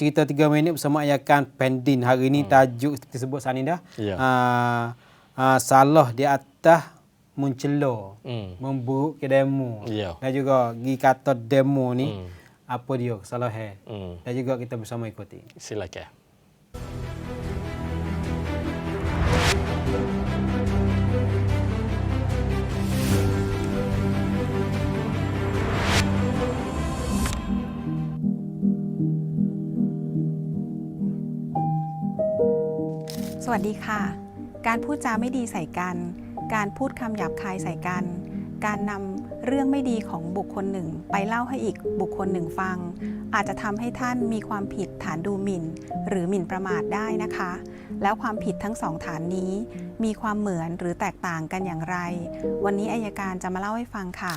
cerita 3 minit bersama Ayakan Pendin. Hari ini tajuk kita sebut sana dah. Ya. Uh, uh, salah di atas mencela, Hmm. memburuk ke demo. Ya. Dan juga gi kata demo ni Hmm. apa dia kesalahan. Hmm. Dan juga kita bersama ikuti. Silakan. สวัสดีค่ะ การพูดจาไม่ดีใส่กัน การพูดคำหยาบคายใส่กัน การนำเรื่องไม่ดีของบุคคลหนึ่ง ไปเล่าให้อีกบุคคลหนึ่งฟัง อาจจะทำให้ท่านมีความผิดฐานดูหมิ่น หรือหมิ่นประมาทได้นะคะ แล้วความผิดทั้งสองฐานนี้ มีความเหมือนหรือแตกต่างกันอย่างไร วันนี้อายการจะมาเล่าให้ฟังค่ะ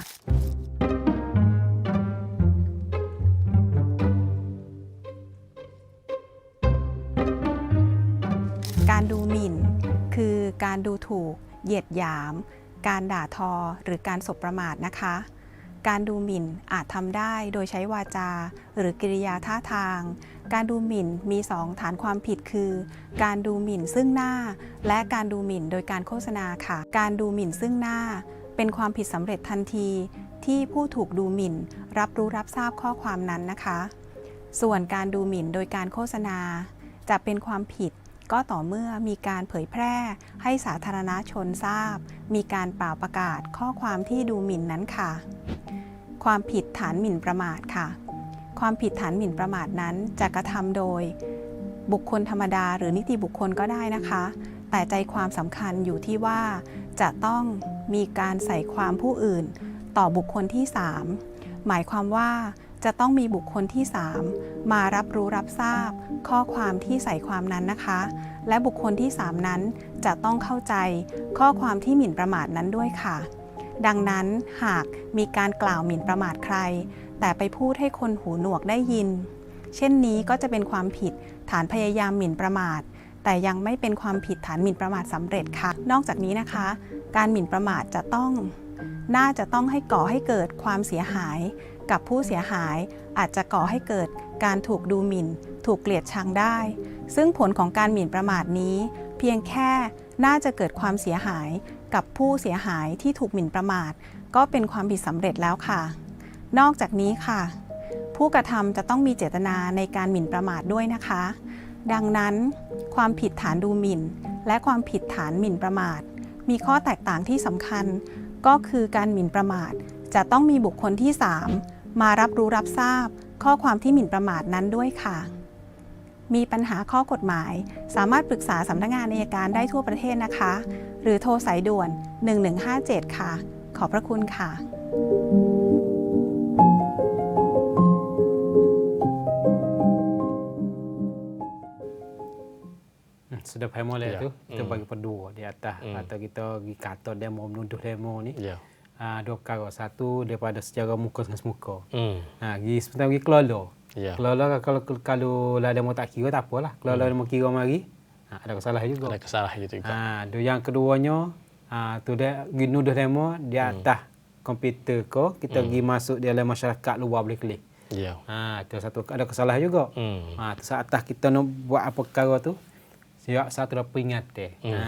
ดูหมิ่น คือการดูถูก เหยียดหยาม การด่าทอ หรือการสบประมาทนะคะ การดูหมิ่นอาจทำได้โดยใช้วาจา หรือกิริยาท่าทาง การดูหมิ่นมี 2 ฐานความผิดคือ การดูหมิ่นซึ่งหน้า และการดูหมิ่นโดยการโฆษณาค่ะ การดูหมิ่นซึ่งหน้า เป็นความผิดสำเร็จทันที ที่ผู้ถูกดูหมิ่น รับรู้รับทราบข้อความนั้นนะคะ ส่วนการดูหมิ่นโดยการโฆษณา จะเป็นความผิด ก็ต่อเมื่อมีการเผยแพร่ให้สาธารณชนทราบ มีการเป่าประกาศข้อความที่ดูหมิ่นนั้นค่ะ ความผิดฐานหมิ่นประมาทค่ะ ความผิดฐานหมิ่นประมาทนั้นจะกระทำโดย บุคคลธรรมดาหรือนิติบุคคลก็ได้นะคะ แต่ใจความสำคัญอยู่ที่ว่า จะต้องมีการใส่ความผู้อื่น ต่อบุคคลที่ 3 หมายความว่า จะต้องมีบุคคลที่ 3 มารับรู้รับทราบ ข้อความที่ใส่ความนั้นนะคะ และบุคคลที่ 3 นั้นจะต้องเข้าใจข้อความที่หมิ่นประมาทนั้นด้วยค่ะ ดังนั้นหากมีการกล่าวหมิ่นประมาทใคร แต่ไปพูดให้คนหูหนวกได้ยิน เช่นนี้ก็จะเป็นความผิดฐานพยายามหมิ่นประมาทแต่ยังไม่เป็นความผิดฐานหมิ่นประมาทสำเร็จค่ะ นอกจากนี้นะคะ การหมิ่นประมาทจะต้อง น่าจะต้องให้ก่อให้เกิดความเสียหาย กับผู้เสียหายอาจจะก่อให้เกิดการถูกดูหมิ่น ถูกเกลียดชังได้ ซึ่งผลของการหมิ่นประมาทนี้ เพียงแค่น่าจะเกิดความเสียหายกับผู้เสียหายที่ถูกหมิ่นประมาท ก็เป็นความผิดสำเร็จแล้วค่ะ นอกจากนี้ค่ะ ผู้กระทำจะต้องมีเจตนาในการหมิ่นประมาทด้วยนะคะ ดังนั้น ความผิดฐานดูหมิ่น และความผิดฐานหมิ่นประมาท มีข้อแตกต่างที่สำคัญ ก็คือการหมิ่นประมาทจะต้องมีบุคคลที่ 3 มารับรู้รับทราบ ข้อความที่หมิ่นประมาทนั้นด้วยค่ะ มีปัญหาข้อกฎหมาย สามารถปรึกษาสำนักงานอัยการได้ทั่วประเทศนะคะ หรือโทรสายด่วน 1157 ค่ะ ขอบพระคุณค่ะ Hmm, Sudah payah mulai Ya. tu. Kita Hmm. bagi pendua di atas. Hmm. Atau kita pergi kata demo, menuduh demo ni. Ya. Ah, dua perkara. Satu, daripada secara muka dengan semuka. Hmm. Ha, pergi sebentar pergi kelola. Ya. Kelola kalau kalau lah demo tak kira tak apalah. Kelola demo kira mari. Ha, ada kesalahan juga. Ada kesalahan gitu juga. Ha, tu yang keduanya, ha, tu dia pergi nuduh demo di atas komputer ko, kita pergi masuk di dalam masyarakat luar boleh klik. Ya. Ha, tu satu ada kesalahan juga. Hmm. Ha, tu saat atas kita nak buat apa perkara tu, siap satu dah peringatan. Hmm. Ha,